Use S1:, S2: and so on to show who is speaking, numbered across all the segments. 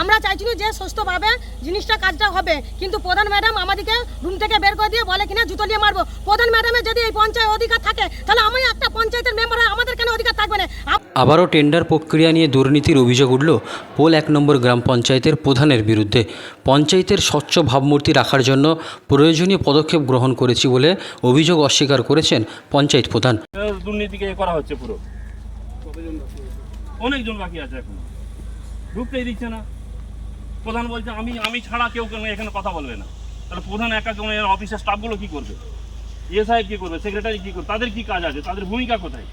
S1: আমরা চাইছিল যে সুস্থভাবে জিনিসটা কাজটা হবে। কিন্তু প্রধান ম্যাডাম আমাদেরকে রুম থেকে বের করে দিয়ে বলে কিনা জুতো নিয়ে মারবো। প্রধান ম্যাডামের যদি এই পঞ্চায়েত অধিকার থাকে তাহলে আমি একটা পঞ্চায়েতের মেম্বার আমাদের কেন অধিকার থাকবে না?
S2: আবারও টেন্ডার প্রক্রিয়া নিয়ে দুর্নীতির অভিযোগ উঠল পোল এক নম্বর গ্রাম পঞ্চায়েতের প্রধানের বিরুদ্ধে। পঞ্চায়েতের স্বচ্ছ ভাবমূর্তি রাখার জন্য প্রয়োজনীয় পদক্ষেপ গ্রহণ করেছি বলে অভিযোগ অস্বীকার করেছেন পঞ্চায়েত প্রধান।
S3: দুর্নীতিকে করা হচ্ছে পুরো। অনেকজন বাকি আছে এখন। ঢুকতেই দিচ্ছে না। প্রধান বলছে, আমি আমি ছাড়া কেউ কেন এখানে কথা বলবে না। তাহলে প্রধান একা কেউ এর অফিসের স্টাফগুলো কী করবে? এসআই কি করবে? সেক্রেটারি কী করবে? তাদের কী কাজ আছে? তাদের ভূমিকা কোথায়?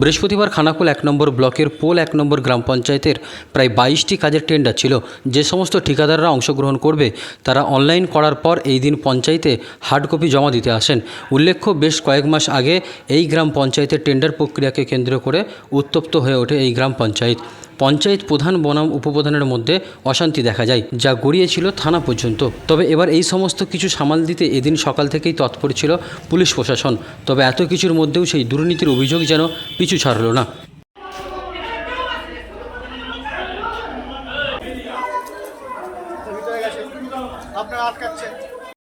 S2: বৃহস্পতিবার খানাকুল এক নম্বর ব্লকের পোল এক নম্বর গ্রাম পঞ্চায়েতের প্রায় বাইশটি কাজের টেন্ডার ছিল। যে সমস্ত ঠিকাদাররা অংশগ্রহণ করবে, তারা অনলাইন করার পর এই দিন পঞ্চায়েতে হার্ড কপি জমা দিতে আসেন। উল্লেখ্য, বেশ কয়েক মাস আগে এই গ্রাম পঞ্চায়েতের টেন্ডার প্রক্রিয়াকে কেন্দ্র করে উত্তপ্ত হয়ে ওঠে এই গ্রাম পঞ্চায়েত। পঞ্চায়েত প্রধান বনাম উপপ্রধানের মধ্যে অশান্তি দেখা যায় যা গড়িয়েছিল থানা পর্যন্ত। তবে এবার এই সমস্ত কিছু সামাল দিতে এদিন সকাল থেকেই তৎপর ছিল পুলিশ প্রশাসন। তবে এত কিছুর মধ্যেও সেই দুর্নীতির অভিযোগ যেন পিছু ছাড়ল না।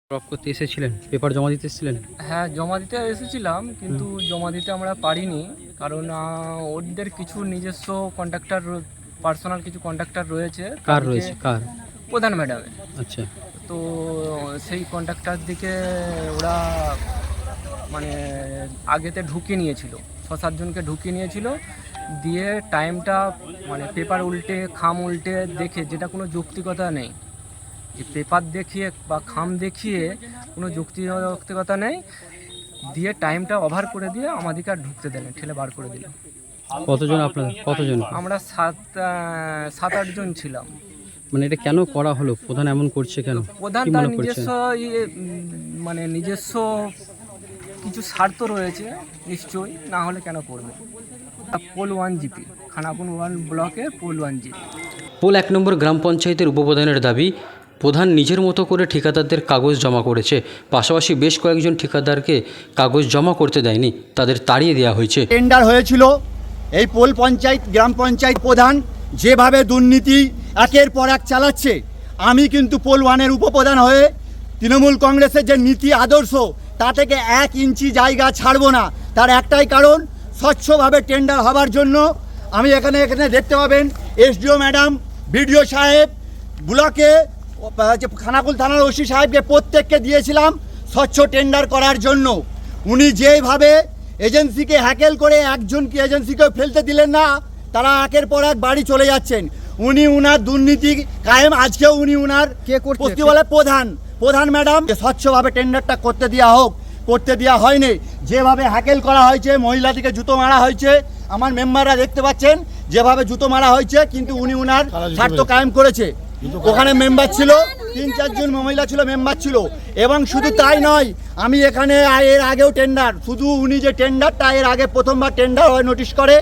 S2: ড্রপ করতে এসেছিলেন? পেপার জমা দিতে এসেছিলেন?
S4: হ্যাঁ জমা দিতে এসেছিলাম কিন্তু জমা দিতে আমরা পারিনি। কারণ ওদের কিছু নিজস্ব কন্ট্রাক্টর পার্সোনাল কিছু কন্ট্রাক্টর রয়েছে
S2: কার রয়েছে? কার?
S4: প্রধান ম্যাডামের
S2: আচ্ছা।
S4: তো সেই কন্ট্রাক্টর দিকে ওরা মানে আগেতে ঢুকিয়ে নিয়েছিল। ছ সাতজনকে ঢুকিয়ে নিয়েছিল। দিয়ে টাইমটা মানে পেপার উল্টে খাম উল্টে দেখে যেটা কোনো যৌক্তিকতা নেই। যে পেপার দেখিয়ে বা খাম দেখিয়ে কোনো যৌক্তিকতা নেই। দিয়ে টাইমটা ওভার করে দিয়ে আমাদেরকে আর ঢুকতে দেন ঠেলে বার করে দিল
S2: কতজন আপনাদের কতজন?
S4: আমরা সাত সাত আটজন ছিলাম।
S2: মানে এটা কেন করা হলো? প্রধান এমন করছে কেন?
S4: প্রধান তার নিজস্ব ইয়ে, মানে নিজস্ব কিছু স্বার্থ রয়েছে নিশ্চয়ই না হলে কেন করবে? পোল ওয়ান জিপি খানাপুন ওয়ান ব্লকের পোল ওয়ান জিপি।
S2: পোল এক নম্বর গ্রাম পঞ্চায়েতের উপপ্রধানের দাবি প্রধান নিজের মতো করে ঠিকাদারদের কাগজ জমা করেছে। পাশাপাশি বেশ কয়েকজন ঠিকাদারকে কাগজ জমা করতে দেয়নি, তাদের তাড়িয়ে দেওয়া হয়েছে।
S5: টেন্ডার হয়েছিল এই পোল পঞ্চায়েত, গ্রাম পঞ্চায়েত প্রধান যেভাবে দুর্নীতি একের পর এক চালাচ্ছে, আমি কিন্তু পোল ওয়ানের উপপ্রধান হয়ে তৃণমূল কংগ্রেসের যে নীতি আদর্শ, তা থেকে এক ইঞ্চি জায়গা ছাড়বো না। তার একটাই কারণ, স্বচ্ছভাবে টেন্ডার হবার জন্য আমি এখানে এখানে দেখতে পাবেন এসডিও ম্যাডাম, বিডিও সাহেব, ব্লকে যে খানাকুল থানার ওসি সাহেবকে প্রত্যেককে দিয়েছিলাম স্বচ্ছ টেন্ডার করার জন্য। উনি যেভাবে এজেন্সিকে হ্যাকেল করে একজনকে এজেন্সিকেও ফেলতে দিলেন না তারা একের পর এক বাড়ি চলে যাচ্ছেন। উনি উনার দুর্নীতি কায়েম আজকেও উনি উনার
S6: কে
S5: করতে বলে প্রধান। প্রধান ম্যাডাম যে স্বচ্ছভাবে টেন্ডারটা করতে দেওয়া হোক করতে দেওয়া হয়নি। যেভাবে হ্যাকেল করা হয়েছে মহিলাদিকে জুতো মারা হয়েছে আমার মেম্বাররা দেখতে পাচ্ছেন যেভাবে জুতো মারা হয়েছে কিন্তু উনি উনার স্বার্থ কায়েম করেছে। ওখানে মেম্বার ছিল, তিন চারজন মহিলা ছিল, মেম্বার ছিল। এবং শুধু তাই নয়, আমি এখানে এর আগেও টেন্ডার শুধু উনি যে টেন্ডারটা এর আগে প্রথমবার টেন্ডার হয় নোটিশ করে।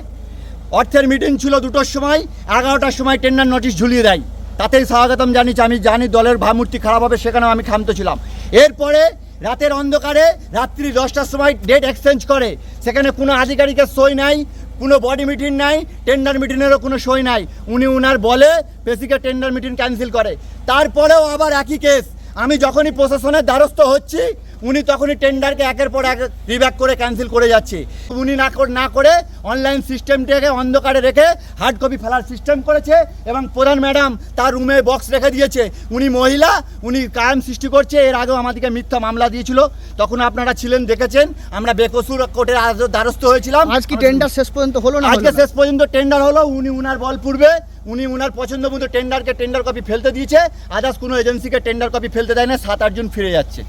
S5: অর্থের মিটিং ছিল দুটোর সময়, এগারোটার সময় টেন্ডার নোটিশ ঝুলিয়ে দেয়। তাতেই স্বাগতম জানিয়েছি, আমি জানি দলের ভাবমূর্তি খারাপ হবে, সেখানেও আমি ক্ষান্ত ছিলাম। এরপরে রাতের অন্ধকারে, রাত্রি দশটার সময় ডেট এক্সচেঞ্জ করে। সেখানে কোনো আধিকারিকের সই নাই কোনো বডি মিটিং নাই টেন্ডার মিটিংয়েরও কোনো সই নাই। উনি উনার বলে বেসিকের টেন্ডার মিটিং ক্যান্সেল করে। তারপরেও আবার একই কেস আমি যখনই প্রশাসনের দ্বারস্থ হচ্ছি উনি তখনই টেন্ডারকে একের পর এক রিব্যাক করে ক্যান্সেল করে যাচ্ছে। উনি না কর- না করে অনলাইন সিস্টেমটাকে অন্ধকারে রেখে হার্ড কপি ফেলার সিস্টেম করেছে এবং প্রধান ম্যাডাম তার রুমে বক্স রেখে দিয়েছে। উনি মহিলা উনি কায়েম সৃষ্টি করছে এর আগেও আমাদেরকে মিথ্যা মামলা দিয়েছিল। তখন আপনারা ছিলেন দেখেছেন আমরা বেকসুর কোর্টের আজ- দ্বারস্থ হয়েছিলাম।
S6: আজকে টেন্ডার শেষ পর্যন্ত হলো না
S5: আজকে শেষ পর্যন্ত টেন্ডার হলো উনি উনার বল পূর্বে উনি উনার পছন্দ মতো টেন্ডারকে টেন্ডার কপি ফেলতে দিয়েছে আদার্স কোনো এজেন্সিকে টেন্ডার কপি ফেলতে দেয় না সাত আটজন ফিরে যাচ্ছে।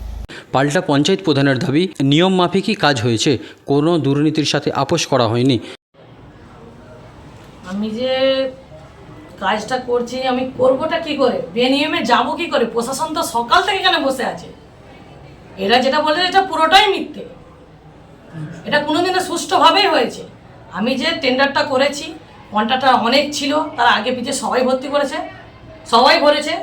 S2: পাল্টা পঞ্চায়েত প্রধানের দাবি নিয়ম মাফিকই কাজ হয়েছে কোনো দুর্নীতির সাথে আপোষ করা হয়নি।
S7: আমি যে কাজটা করছি আমি করবোটা কি করে? বেনিয়মে যাব কি করে? প্রশাসন তো সকাল থেকে এখানে বসে আছে। এরা যেটা বলে এটা পুরোটাই মিথ্যে। এটা কোনোদিনও সুষ্ঠুভাবেই হয়েছে। আমি যে টেন্ডারটা করেছি কন্ট্রাক্টর অনেক ছিল তার আগে পিছিয়ে সবাই ভর্তি করেছে সবাই ভরেছে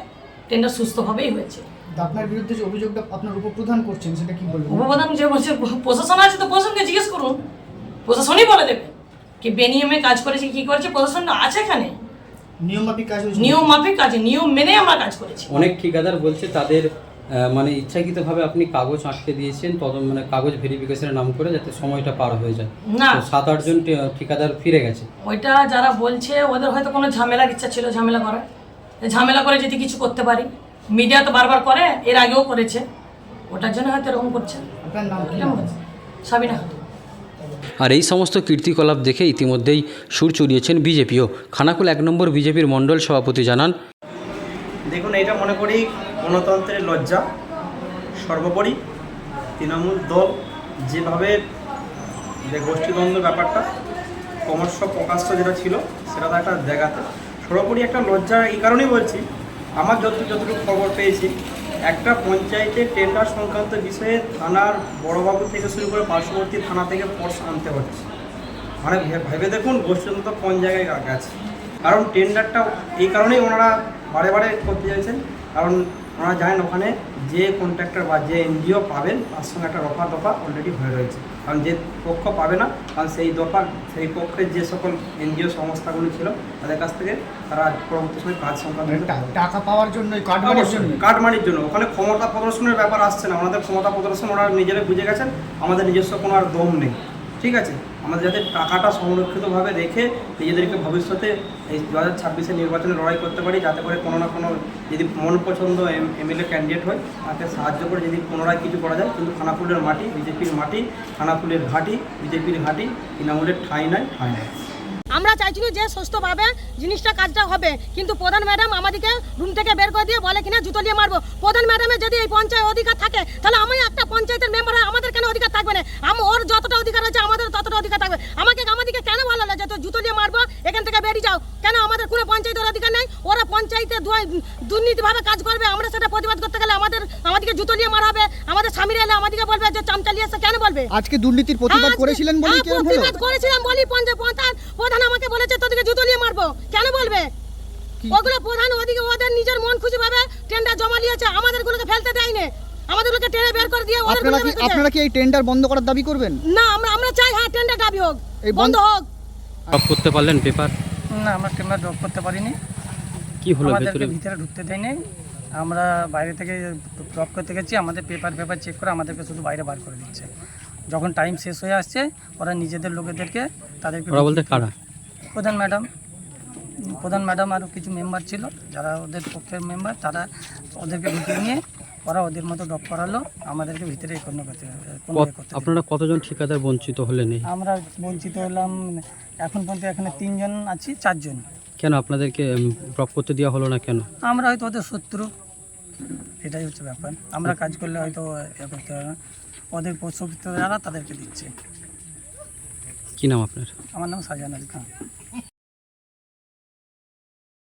S7: টেন্ডার সুস্থভাবেই হয়েছে।
S6: আপনার বিরুদ্ধে যে অভিযোগটা আপনার উপপ্রধান করছেন সেটা কি বলবেন?
S7: উপপ্রধান যে বলছে প্রশাসন আছে তো প্রশাসনকে জিজ্ঞেস করুন। প্রশাসনই বলে দেবে। কি বেনিয়মে কাজ করেছে কি করেছে প্রশাসন আছে এখানে।
S6: নিয়ম মাফিক কাজ হয়েছে।
S7: নিয়ম মাফিক কাজ নিয়ম মেনে আমরা কাজ করেছি।
S2: অনেক ঠিকাদার বলছে তাদের মানে ইচ্ছাকৃতভাবে আপনি কাগজ আটকে দিয়েছেন তদ মানে কাগজ ভেরিফিকেশনের নাম করে যাতে সময়টা পার হয়ে যায়।
S7: না।
S2: সাত আটজন ঠিকাদার ফিরে গেছে।
S7: ওইটা যারা বলছে ওদের হয়তো কোনো ঝামেলার ইচ্ছা ছিল ঝামেলা করার। ঝামেলা করে যদি কিছু করতে পারি মিডিয়া তো বারবার করে এর আগেও করেছে। ওটার জন্য হয়তো এরকম করছে।
S6: আপনার নাম কি?
S7: কেমন? সাবিনা।
S2: আর এই সমস্ত কীর্তিকলাপ দেখে ইতিমধ্যেই সুর চড়িয়েছেন বিজেপিও। খানাকুল এক নম্বর বিজেপির মণ্ডল সভাপতি জানান
S8: দেখুন এটা মনে করি গণতন্ত্রের লজ্জা, সর্বোপরি তৃণমূল দল যেভাবে যে গোষ্ঠীদ্বন্দ্ব ব্যাপারটা ক্রমশ প্রকাশ্য যেটা ছিল, সেটা তো একটা জায়গাতে সর্বোপরি একটা লজ্জা এই কারণেই বলছি, আমার যত যতটুকু খবর পেয়েছি, একটা পঞ্চায়েতের টেন্ডার সংক্রান্ত বিষয়ে থানার বড়বাবু থেকে শুরু করে পার্শ্ববর্তী থানা থেকে ফোর্স আনতে হচ্ছে। মানে ভেবে দেখুন, গোষ্ঠীদ্বন্দ্ব কোন জায়গায় গেছে। কারণ টেন্ডারটা এই কারণেই ওনারা বারে বারে করতে চাইছেন, কারণ ওনারা জানেন ওখানে যে কন্ট্রাক্টর বা যে এনজিও পাবেন তার সঙ্গে একটা রফা দফা অলরেডি হয়ে রয়েছে। কারণ যে পক্ষ পাবে না কারণ সেই দফা সেই পক্ষের যে সকল এনজিও সংস্থাগুলি ছিল তাদের কাছ থেকে তারা পরবর্তী সময় কাজ সংক্রান্ত
S6: মানে টাকা পাওয়ার জন্য কাটমানির জন্য
S8: কাটমানির জন্য। ওখানে ক্ষমতা প্রদর্শনের ব্যাপার আসছে না আমাদের ক্ষমতা প্রদর্শন ওরা নিজেরা বুঝে গেছেন আমাদের নিজস্ব কোনো আর দম নেই। ঠিক আছে? আমাদের যাতে টাকাটা সংরক্ষিতভাবে রেখে নিজেদেরকে ভবিষ্যতে এই দু হাজার ছাব্বিশে নির্বাচনে লড়াই করতে পারি, যাতে করে কোনো না কোনো যদি মন পছন্দ এমএলএ ক্যান্ডিডেট হয়, তাকে সাহায্য করে যদি পুনরায় কিছু করা যায়। কিন্তু খানাকুলের মাটি, বিজেপির মাটি খানাকুলের ঘাটি, বিজেপির ঘাটি, তৃণমূলের ঠাঁই নাই ঠাঁই নাই।
S1: আমরা চাইছিল যে সুস্থভাবে জিনিসটা, কাজটা হবে। কিন্তু প্রধান ম্যাডাম আমাদেরকে রুম থেকে বের করে দিয়ে বলে কিনা, জুতো দিয়ে মারবো। প্রধান ম্যাডামের যদি এই পঞ্চায়েত অধিকার থাকে, তাহলে আমি একটা পঞ্চায়েতের মেম্বার হয় আমাদের কেন অধিকার থাকবে না? আমি, ওর যতটা অধিকার আছে আমাদের ততটা অধিকার থাকবে। আমাকে, আমাদেরকে কেন লাগে তো জুতো দিয়ে মারবো, এখান থেকে বেরিয়ে যাও। কেন আমাদের কোনো পঞ্চায়েতের অধিকার নেই? ওরা পঞ্চায়েতে দুর্নীতিভাবে কাজ করবে আমরা সেটা প্রতিবাদ করতে গেলে আমাদের আমাদেরকে জুতো নিয়ে মারা হবে আমাদের স্বামীর এলে আমাদেরকে বলবে যে চামচালিয়ে এসে কেন বলবে?
S6: আজকে দুর্নীতির প্রতিবাদ করেছিলেন বলে
S1: হ্যাঁ, প্রতিবাদ করেছিলাম বলি পঞ্চায়েত প্রধান প্রধান আমাকে বলেছে তোদেরকে জুতো নিয়ে মারবো কেন বলবে? ওগুলো প্রধান ওদিকে ওদের নিজের মন খুশি ভাবে টেন্ডার জমা নিয়েছে আমাদের গুলোকে ফেলতে দেয়নি। আমাদেরগুলোকে টেনে বের করে দিয়ে
S6: আপনারা কি আপনারা কি এই টেন্ডার বন্ধ করার দাবি করবেন?
S1: না আমরা আমরা চাই হ্যাঁ টেন্ডার দাবি হোক বন্ধ হোক।
S2: করতে পারলেন পেপার
S4: না আমরা টেম্বার ড্রপ করতে পারিনি।
S2: কি হলো
S4: আমাদেরকে
S2: ভিতরে?
S4: ঢুকতে দেয়নি। আমরা বাইরে থেকে ড্রপ করতে গেছি আমাদের পেপার পেপার চেক করে আমাদেরকে শুধু বাইরে বার করে দিচ্ছে। যখন টাইম শেষ হয়ে আসছে ওরা নিজেদের লোকেদেরকে তাদেরকে
S2: ওরা বলতে কারা?
S4: প্রধান ম্যাডাম প্রধান ম্যাডাম আরও কিছু মেম্বার ছিল যারা ওদের পক্ষের মেম্বার তারা ওদেরকে ঢুকিয়ে নিয়ে ওরা ওদের মতো ড্রপ করালো। আমাদেরকে ভিতরে কোনো করতে কোনো ইয়ে করতে।
S2: আপনারা কতজন ঠিকাদার বঞ্চিত হলেন
S4: আমরা বঞ্চিত হলাম এখন পর্যন্ত এখানে তিনজন আছি চারজন।
S2: কেন আপনাদেরকে ড্রপ করতে দেওয়া হলো না কেন?
S4: আমরা হয়তো ওদের শত্রু। এটাই হচ্ছে ব্যাপার। আমরা কাজ করলে হয়তো এ করতে হবে না। ওদের শত্রু যারা তাদেরকে দিচ্ছে।
S2: কী নাম আপনার?
S4: আমার নাম সাজান আলী খান।